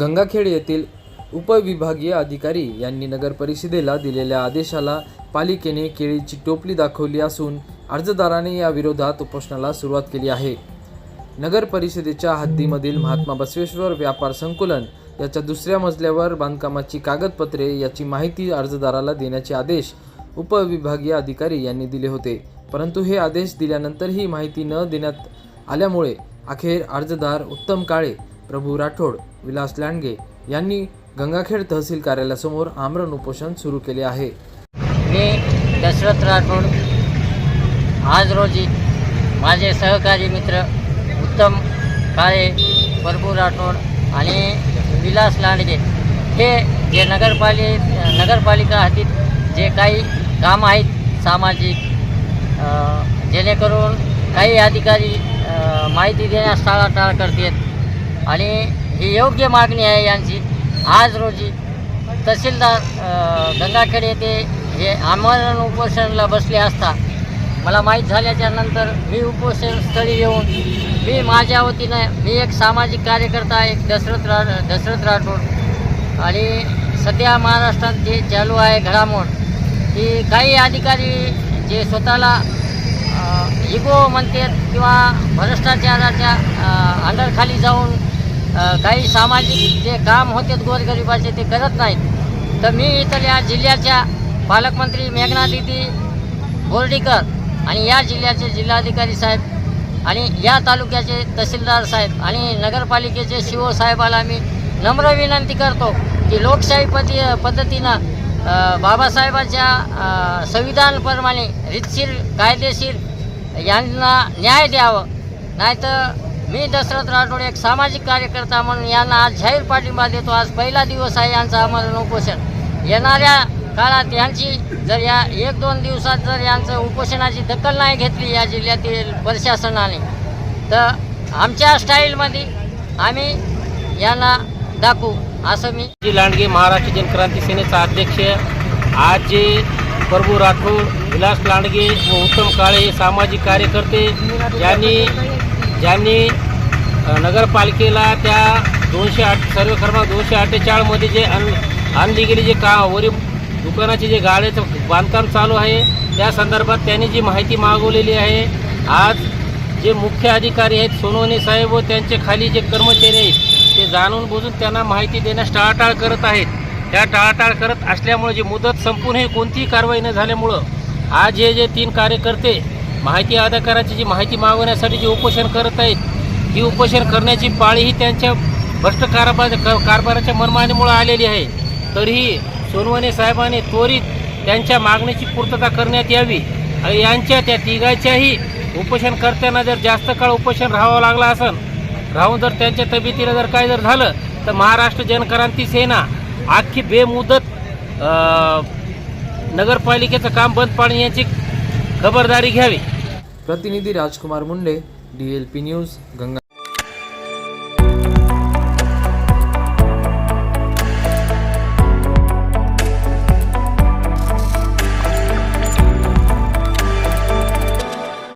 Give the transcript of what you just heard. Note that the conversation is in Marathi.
गंगाखेड येथील उपविभागीय अधिकारी यांनी नगरपरिषदेला दिलेल्या आदेशाला पालिकेने केळीची टोपली दाखवली असून अर्जदाराने या विरोधात उपोषणाला सुरुवात केली आहे. नगर परिषदेच्या हद्दीमधील महात्मा बसवेश्वर व्यापार संकुलन याच्या दुसऱ्या मजल्यावर बांधकामाची कागदपत्रे याची माहिती अर्जदाराला देण्याचे आदेश उपविभागीय अधिकारी यांनी दिले होते. परंतु हे आदेश दिल्यानंतरही माहिती न देण्यात आल्यामुळे अखेर अर्जदार उत्तम काळे प्रभू राठोड विलास लांडगे यांनी गंगाखेड तहसील कार्यालयासमोर आमरण उपोषण सुरू केले आहे. मी दशरथ राठोड. आज रोजी माझे सहकारी मित्र उत्तम काळे प्रभू राठोड आणि विलास लांडगे हे जे नगरपालि नगरपालिका हातीत जे काही काम आहेत सामाजिक जेणेकरून काही अधिकारी माहिती देण्यास टाळाटाळ करतात आणि ही योग्य मागणी आहे यांची. आज रोजी तहसीलदार गंगाखेड येथे हे आमरण उपोषणाला बसले असता मला माहीत झाल्याच्यानंतर मी उपोषणस्थळी येऊन मी माझ्या वतीनं मी एक सामाजिक कार्यकर्ता एक दशरथ रा दशरथ राठोड आणि सध्या महाराष्ट्रात जे चालू आहे घडामोड की काही अधिकारी जे स्वतःला इगो म्हणतात किंवा भ्रष्टाचाराच्या अंडरखाली जाऊन काही सामाजिक जे काम होते गोरगरिबाचे ते करत नाहीत. तर मी इथल्या जिल्ह्याच्या पालकमंत्री मेघना दिदी बोर्डीकर आणि या जिल्ह्याचे जिल्हाधिकारी साहेब आणि या तालुक्याचे तहसीलदार साहेब आणि नगरपालिकेचे सी साहेबाला मी नम्र विनंती करतो की लोकशाही पद्धती पद्धतीनं बाबासाहेबाच्या बाबासाहेबांच्या संविधानप्रमाणे रितशीर कायदेशीर यांना न्याय द्यावं. नाहीतर मी दशरथ राठोड एक सामाजिक कार्यकर्ता म्हणून यांना आज जाहीर पाठिंबा देतो. आज पहिला दिवस आहे यांचं आम्हाला उपोषण. येणाऱ्या काळात यांची जर या एक दोन दिवसात जर यांचं उपोषणाची दखल नाही घेतली या जिल्ह्यातील प्रशासनाने तर आमच्या स्टाईलमध्ये आम्ही यांना दाखवू असं मी जी लांडगे महाराष्ट्र जनक्रांती सेनेचा अध्यक्ष आज जे प्रभू राठोड विलास लांडगे व उत्तम काळे हे सामाजिक कार्यकर्ते यांनी ज्यांनी नगरपालिकेला त्या दोनशे आठ सर्व क्रमांक दोनशे अठ्ठेचाळमध्ये जे अन आणली गेली जे का वरील दुकानाचे जे गाड्याचं बांधकाम चालू आहे त्या संदर्भात त्यांनी जी माहिती मागवलेली आहे आज जे मुख्य अधिकारी आहेत सोनवणे साहेब व त्यांचे खाली जे कर्मचारी आहेत ते जाणून बुजून त्यांना माहिती देण्यास टाळाटाळ करत आहेत. त्या टाळाटाळ करत असल्यामुळे जी मुदत संपून हे कोणतीही कारवाई न झाल्यामुळं आज हे जे तीन कार्यकर्ते माहिती अधिकाराची जी माहिती मागवण्यासाठी जे उपोषण करत आहेत ही उपोषण करण्याची पाळी ही त्यांच्या भ्रष्ट कारभार कारभाराच्या मनमानीमुळे आलेली आहे. तरीही सोनवणे साहेबांनी त्वरित त्यांच्या मागणीची पूर्तता करण्यात यावी. आणि यांच्या त्या तिघाच्याही करताना जर जास्त काळ उपोषण राहावं लागलं असेल राहून जर त्यांच्या तब्येतीला जर काय जर झालं तर महाराष्ट्र जनक्रांती सेना आखी बेमुदत नगरपालिकेचं काम बंद पाणी याची खबरदारी घ्यावी. प्रतिनिधी Rajkumar Munde D L P news Ganga